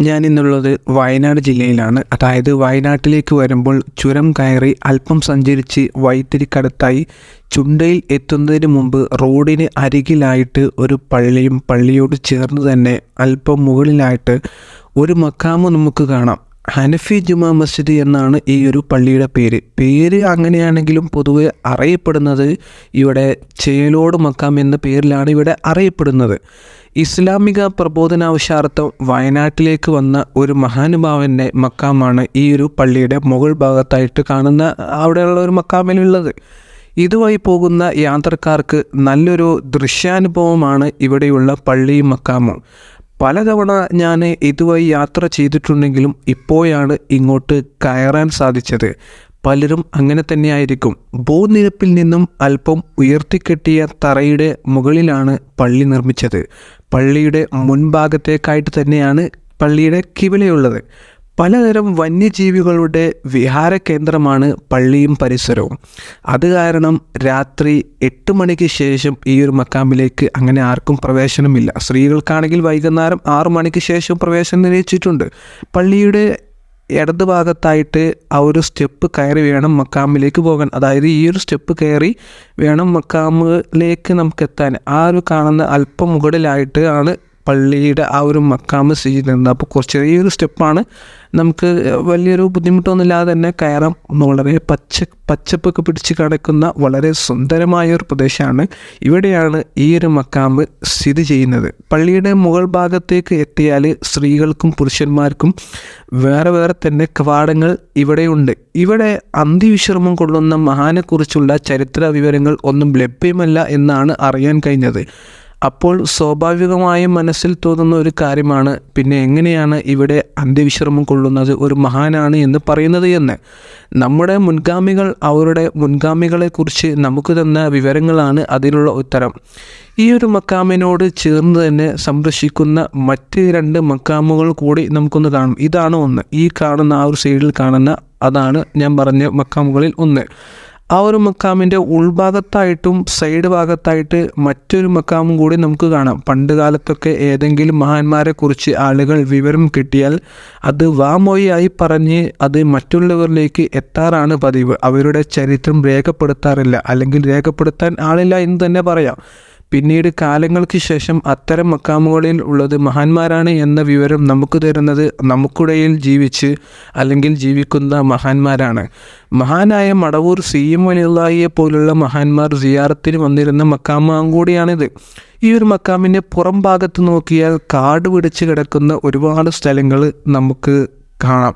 ഞാൻ ഇന്നുള്ളത് വയനാട് ജില്ലയിലാണ്. അതായത് വയനാട്ടിലേക്ക് വരുമ്പോൾ ചുരം കയറി അല്പം സഞ്ചരിച്ച് വൈത്തിരിക്കടുത്തായി ചുണ്ടയിൽ എത്തുന്നതിന് മുമ്പ് റോഡിന് അരികിലായിട്ട് ഒരു പള്ളിയും പള്ളിയോട് ചേർന്ന് തന്നെ അല്പം മുകളിലായിട്ട് ഒരു മക്കാമ് നമുക്ക് കാണാം. ഹനഫി ജുമാ മസ്ജിദ് എന്നാണ് ഈ ഒരു പള്ളിയുടെ പേര്. പേര് അങ്ങനെയാണെങ്കിലും പൊതുവെ അറിയപ്പെടുന്നത് ഇവിടെ ചേലോട് മക്കാം എന്ന പേരിലാണ് ഇവിടെ അറിയപ്പെടുന്നത്. ഇസ്ലാമിക പ്രബോധനാവശ്യാർത്ഥം വയനാട്ടിലേക്ക് വന്ന ഒരു മഹാനുഭാവന്റെ മക്കാമാണ് ഈ ഒരു പള്ളിയുടെ മുകൾ ഭാഗത്തായിട്ട് കാണുന്ന അവിടെയുള്ള ഒരു മക്കാമിലുള്ളത്. ഇതുമായി പോകുന്ന യാത്രക്കാർക്ക് നല്ലൊരു ദൃശ്യാനുഭവമാണ് ഇവിടെയുള്ള പള്ളിയും മക്കാമും. പലതവണ ഞാൻ ഇതുവഴി യാത്ര ചെയ്തിട്ടുണ്ടെങ്കിലും ഇപ്പോഴാണ് ഇങ്ങോട്ട് കയറാൻ സാധിച്ചത്. പലരും അങ്ങനെ തന്നെയായിരിക്കും. ഭൂനിരപ്പിൽ നിന്നും അല്പം ഉയർത്തിക്കെട്ടിയ തറയുടെ മുകളിലാണ് പള്ളി നിർമ്മിച്ചത്. പള്ളിയുടെ മുൻഭാഗത്തേക്കായിട്ട് തന്നെയാണ് പള്ളിയുടെ കിവിലയുള്ളത് പലതരം വന്യജീവികളുടെ വിഹാര കേന്ദ്രമാണ് പള്ളിയും പരിസരവും. അത് കാരണം രാത്രി എട്ട് മണിക്ക് ശേഷം ഈ ഒരു മക്കാമിലേക്ക് അങ്ങനെ ആർക്കും പ്രവേശനമില്ല. സ്ത്രീകൾക്കാണെങ്കിൽ വൈകുന്നേരം ആറു മണിക്ക് ശേഷം പ്രവേശനം നിശ്ചയിച്ചിട്ടുണ്ട്. പള്ളിയുടെ ഇടത് ഭാഗത്തായിട്ട് ആ ഒരു സ്റ്റെപ്പ് കയറി വേണം മക്കാമിലേക്ക് പോകാൻ. അതായത് ഈ ഒരു സ്റ്റെപ്പ് കയറി വേണം മക്കാമിലേക്ക് നമുക്ക് എത്താൻ. ആ ഒരു കാണുന്ന അല്പം മുകളിലായിട്ട് ആണ് പള്ളിയുടെ ആ ഒരു മക്കാമ് സ്ഥിതിയിലുണ്ട് അപ്പോൾ കുറച്ച് ചെറിയൊരു സ്റ്റെപ്പാണ്. നമുക്ക് വലിയൊരു ബുദ്ധിമുട്ടൊന്നുമില്ലാതെ തന്നെ കയറാം. വളരെ പച്ച പച്ചപ്പൊക്കെ പിടിച്ച് കിടക്കുന്ന വളരെ സുന്ദരമായ ഒരു പ്രദേശമാണ്. ഇവിടെയാണ് ഈ ഒരു മക്കാമ്പ് സ്ഥിതി ചെയ്യുന്നത്. പള്ളിയുടെ മുകൾ ഭാഗത്തേക്ക് എത്തിയാൽ സ്ത്രീകൾക്കും പുരുഷന്മാർക്കും വേറെ വേറെ തന്നെ കവാടങ്ങൾ ഇവിടെയുണ്ട്. ഇവിടെ അന്തിവിശ്രമം കൊള്ളുന്ന മഹാനെക്കുറിച്ചുള്ള ചരിത്ര വിവരങ്ങൾ ഒന്നും ലഭ്യമല്ല എന്നാണ് അറിയാൻ കഴിഞ്ഞത്. അപ്പോൾ സ്വാഭാവികമായും മനസ്സിൽ തോന്നുന്ന ഒരു കാര്യമാണ് പിന്നെ എങ്ങനെയാണ് ഇവിടെ അന്ത്യവിശ്രമം കൊള്ളുന്നത് ഒരു മഹാനാണ് എന്ന് പറയുന്നത് എന്ന്. നമ്മുടെ മുൻഗാമികൾ അവരുടെ മുൻഗാമികളെക്കുറിച്ച് നമുക്ക് തന്ന വിവരങ്ങളാണ് അതിനുള്ള ഉത്തരം. ഈ ഒരു മക്കാമിനോട് ചേർന്ന് തന്നെ സംരക്ഷിക്കുന്ന മറ്റ് രണ്ട് മക്കാമുകൾ കൂടി നമുക്കൊന്ന് കാണും. ഇതാണ് ഒന്ന്. ഈ കാണുന്ന ആ ഒരു സൈഡിൽ കാണുന്ന അതാണ് ഞാൻ പറഞ്ഞ മക്കാമുകളിൽ ഒന്ന്. ആ ഒരു മക്കാമിന്റെ ഉൾഭാഗത്തായിട്ടും സൈഡ് ഭാഗത്തായിട്ട് മറ്റൊരു മക്കാമും കൂടി നമുക്ക് കാണാം. പണ്ട് കാലത്തൊക്കെ ഏതെങ്കിലും മഹാന്മാരെ കുറിച്ച് ആളുകൾ വിവരം കിട്ടിയാൽ അത് വാമൊഴിയായി പറഞ്ഞ് അത് മറ്റുള്ളവരിലേക്ക് എത്താറാണ് പതിവ്. അവരുടെ ചരിത്രം രേഖപ്പെടുത്താറില്ല. അല്ലെങ്കിൽ രേഖപ്പെടുത്താൻ ആളില്ല എന്ന് തന്നെ പറയാം. പിന്നീട് കാലങ്ങൾക്ക് ശേഷം അത്തരം മക്കാമുകളിൽ ഉള്ളത് മഹാന്മാരാണ് എന്ന വിവരം നമുക്ക് തരുന്നത് നമുക്കിടയിൽ ജീവിച്ച് അല്ലെങ്കിൽ ജീവിക്കുന്ന മഹാന്മാരാണ്. മഹാനായ മടവൂർ സി എം വലിയെ പോലുള്ള മഹാന്മാർ സിയാറത്തിന് വന്നിരുന്ന മക്കാമാം കൂടിയാണിത് ഈ ഒരു മക്കാമിന്റെ പുറം ഭാഗത്ത് നോക്കിയാൽ കാട് പിടിച്ച് കിടക്കുന്ന ഒരുപാട് സ്ഥലങ്ങൾ നമുക്ക് കാണാം.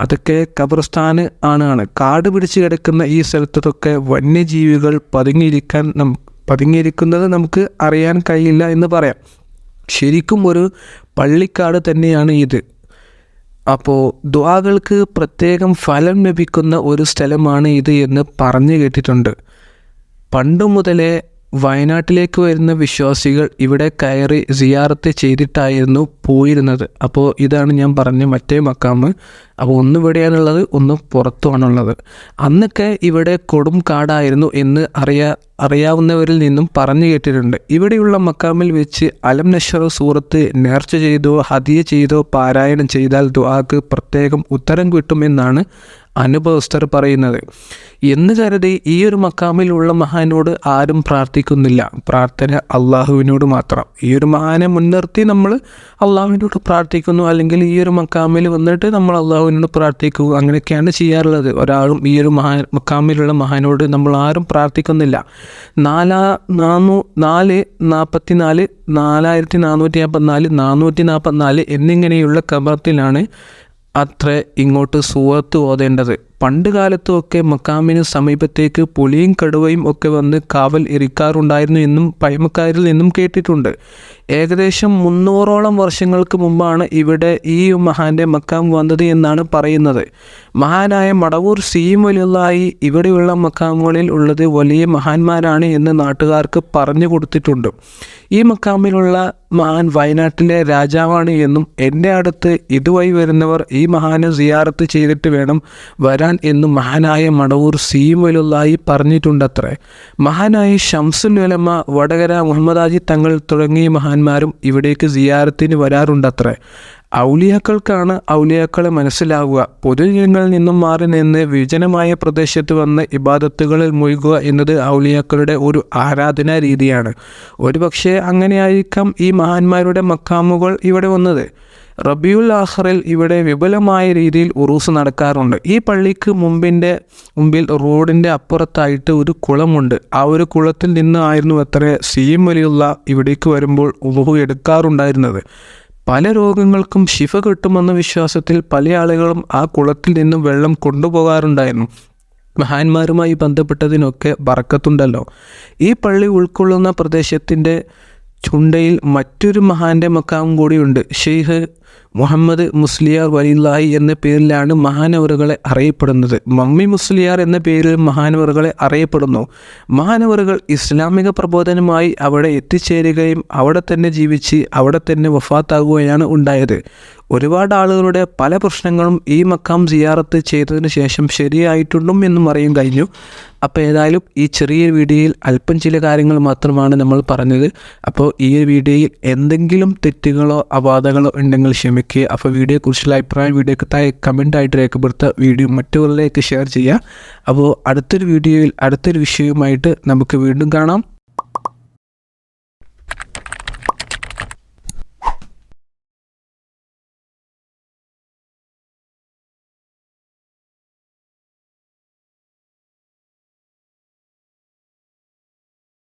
അതൊക്കെ ഖബർസ്ഥാന് ആണ്. കാട് പിടിച്ച് കിടക്കുന്ന ഈ സ്ഥലത്തൊക്കെ വന്യജീവികൾ പതുങ്ങിയിരിക്കാൻ നമുക്ക് പതുങ്ങിയിരിക്കുന്നത് നമുക്ക് അറിയാൻ കഴിയില്ല എന്ന് പറയാം. ശരിക്കും ഒരു പള്ളിക്കാട് തന്നെയാണ് ഇത്. അപ്പോൾ ദ്വാകൾക്ക് പ്രത്യേകം ഫലം ലഭിക്കുന്ന ഒരു സ്ഥലമാണ് ഇത് എന്ന് പറഞ്ഞു കേട്ടിട്ടുണ്ട്. പണ്ടു മുതലേ വയനാട്ടിലേക്ക് വരുന്ന വിശ്വാസികൾ ഇവിടെ കയറി സിയാറത്ത് ചെയ്തിട്ടായിരുന്നു പോയിരുന്നത്. അപ്പോൾ ഇതാണ് ഞാൻ പറഞ്ഞ മറ്റേ മക്കാമ്. അപ്പോൾ ഒന്ന് ഇവിടെയാണുള്ളത് ഒന്ന് പുറത്തുമാണുള്ളത്. അന്നൊക്കെ ഇവിടെ കൊടും കാടായിരുന്നു എന്ന് അറിയാ അറിയാവുന്നവരിൽ നിന്നും പറഞ്ഞു കേട്ടിട്ടുണ്ട്. ഇവിടെയുള്ള മക്കാമിൽ വെച്ച് അലം നഷറ സൂറത്ത് നേർച്ച ചെയ്തോ ഹദിയ ചെയ്തോ പാരായണം ചെയ്താൽ ദുആക്ക് പ്രത്യേകം ഉത്തരം കിട്ടുമെന്നാണ് അനുഭവസ്ഥർ പറയുന്നത്. എന്ന് കരുതി ഈ ഒരു മക്കാമിലുള്ള മഹാനോട് ആരും പ്രാർത്ഥിക്കുന്നില്ല. പ്രാർത്ഥന അള്ളാഹുവിനോട് മാത്രം. ഈ ഒരു മഹാനെ മുൻനിർത്തി നമ്മൾ അള്ളാഹുവിനോട് പ്രാർത്ഥിക്കുന്നു. അല്ലെങ്കിൽ ഈ ഒരു മക്കാമിൽ വന്നിട്ട് നമ്മൾ അള്ളാഹുവിനോട് പ്രാർത്ഥിക്കുക അങ്ങനെയൊക്കെയാണ് ചെയ്യാറുള്ളത്. ഒരാളും ഈ ഒരു മഹാ മക്കാമിലുള്ള മഹാനോട് നമ്മൾ ആരും പ്രാർത്ഥിക്കുന്നില്ല. നാലാ നാനൂ നാല് നാൽപ്പത്തി നാല് നാലായിരത്തി നാനൂറ്റി നാൽപ്പത്തിനാല് നാനൂറ്റി നാൽപ്പത്തിനാല് എന്നിങ്ങനെയുള്ള കബറത്തിലാണ് അത്ര ഇങ്ങോട്ട് സുവത്ത് ഓതേണ്ടത്. പണ്ട് കാലത്തുമൊക്കെ മക്കാമിന് സമീപത്തേക്ക് പുലിയും കടുവയും ഒക്കെ വന്ന് കാവൽ ഇരിക്കാറുണ്ടായിരുന്നു എന്നും പഴമക്കാരിൽ നിന്നും കേട്ടിട്ടുണ്ട്. ഏകദേശം മുന്നൂറോളം വർഷങ്ങൾക്ക് മുമ്പാണ് ഇവിടെ ഈ മഹാന്റെ മക്കാം വന്നത് എന്നാണ് പറയുന്നത്. മഹാനായ മടവൂർ സീം വലിയായി ഇവിടെയുള്ള മക്കാമുകളിൽ ഉള്ളത് വലിയ മഹാന്മാരാണ് എന്ന് നാട്ടുകാർക്ക് പറഞ്ഞു കൊടുത്തിട്ടുണ്ട്. ഈ മക്കാമിലുള്ള മഹാൻ വയനാട്ടിലെ രാജാവാണ് എന്നും എന്റെ അടുത്ത് ഇതുവഴി വരുന്നവർ ഈ മഹാനെ സിയാറത്ത് ചെയ്തിട്ട് വേണം വരാൻ എന്നും മഹാനായ മടവൂർ സീമലുള്ളായി പറഞ്ഞിട്ടുണ്ടത്രേ. മഹാനായ ഷംസുൽ ഉലമ വടകര മുഹമ്മദാജി തങ്ങൾ തുടങ്ങിയ മഹാന്മാരും ഇവിടേക്ക് സിയാരത്തിന് വരാറുണ്ടത്രേ. ഔലിയാക്കൾക്കാണ് ഔലിയാക്കളെ മനസ്സിലാവുക. പൊതുജനങ്ങളിൽ നിന്നും മാറി നിന്ന് വിജനമായ പ്രദേശത്ത് വന്ന് ഇബാദത്തുകളിൽ മുഴുകുക എന്നത് ഔലിയാക്കളുടെ ഒരു ആരാധനാ രീതിയാണ്. ഒരുപക്ഷെ അങ്ങനെയായിരിക്കാം ഈ മഹാന്മാരുടെ മക്കാമുകൾ ഇവിടെ വന്നത്. റബിയുൽ ആഹറിൽ ഇവിടെ വിപുലമായ രീതിയിൽ ഉറൂസ് നടക്കാറുണ്ട്. ഈ പള്ളിക്ക് മുമ്പിന്റെ മുമ്പിൽ റോഡിന്റെ അപ്പുറത്തായിട്ട് ഒരു കുളമുണ്ട്. ആ ഒരു കുളത്തിൽ നിന്നായിരുന്നു അത്ര സീം വലിയുള്ള ഇവിടേക്ക് വരുമ്പോൾ ഉറുഹു എടുക്കാറുണ്ടായിരുന്നത്. പല രോഗങ്ങൾക്കും ശിഫ കിട്ടുമെന്ന വിശ്വാസത്തിൽ പല ആളുകളും ആ കുളത്തിൽ നിന്നും വെള്ളം കൊണ്ടുപോകാറുണ്ടായിരുന്നു. മഹാന്മാരുമായി ബന്ധപ്പെട്ടതിനൊക്കെ ബറക്കത്തുണ്ടല്ലോ. ഈ പള്ളി ഉൾക്കൊള്ളുന്ന പ്രദേശത്തിന്റെ ചുണ്ടയിൽ മറ്റൊരു മഹാന്റെ മക്കാവും കൂടിയുണ്ട്. ഷെയ്ഖ് മുഹമ്മദ് മുസ്ലിയാർ വലില്ലാഹി എന്ന പേരിലാണ് മഹാനവറുകളെ അറിയപ്പെടുന്നത്. മമ്മി മുസ്ലിയാർ എന്ന പേരിൽ മഹാനവറുകളെ അറിയപ്പെടുന്നു. മഹാനവറുകൾ ഇസ്ലാമിക പ്രബോധനമായി അവിടെ എത്തിച്ചേരുകയും അവിടെ തന്നെ ജീവിച്ച് അവിടെ തന്നെ വഫാത്താകുകയാണ് ഉണ്ടായത്. ഒരുപാട് ആളുകളുടെ പല പ്രശ്നങ്ങളും ഈ മക്കാം സിയാറത്ത് ചെയ്തതിന് ശേഷം ശരിയായിട്ടുണ്ടും എന്നും അറിയാൻ കഴിഞ്ഞു. അപ്പോൾ ഏതായാലും ഈ ചെറിയ വീഡിയോയിൽ അല്പം ചില കാര്യങ്ങൾ മാത്രമാണ് നമ്മൾ പറഞ്ഞത്. അപ്പോൾ ഈ വീഡിയോയിൽ എന്തെങ്കിലും തെറ്റുകളോ അപാധകളോ ഉണ്ടെങ്കിൽ ക്ഷമിക്കുക. അപ്പോൾ വീഡിയോയെക്കുറിച്ചുള്ള അഭിപ്രായം വീഡിയോക്ക് താഴെ കമന്റായിട്ട് രേഖപ്പെടുത്തുക. വീഡിയോ മറ്റുള്ളവരിലേക്ക് ഷെയർ ചെയ്യുക. അപ്പോൾ അടുത്തൊരു വീഡിയോയിൽ അടുത്തൊരു വിഷയവുമായിട്ട് നമുക്ക് വീണ്ടും കാണാം.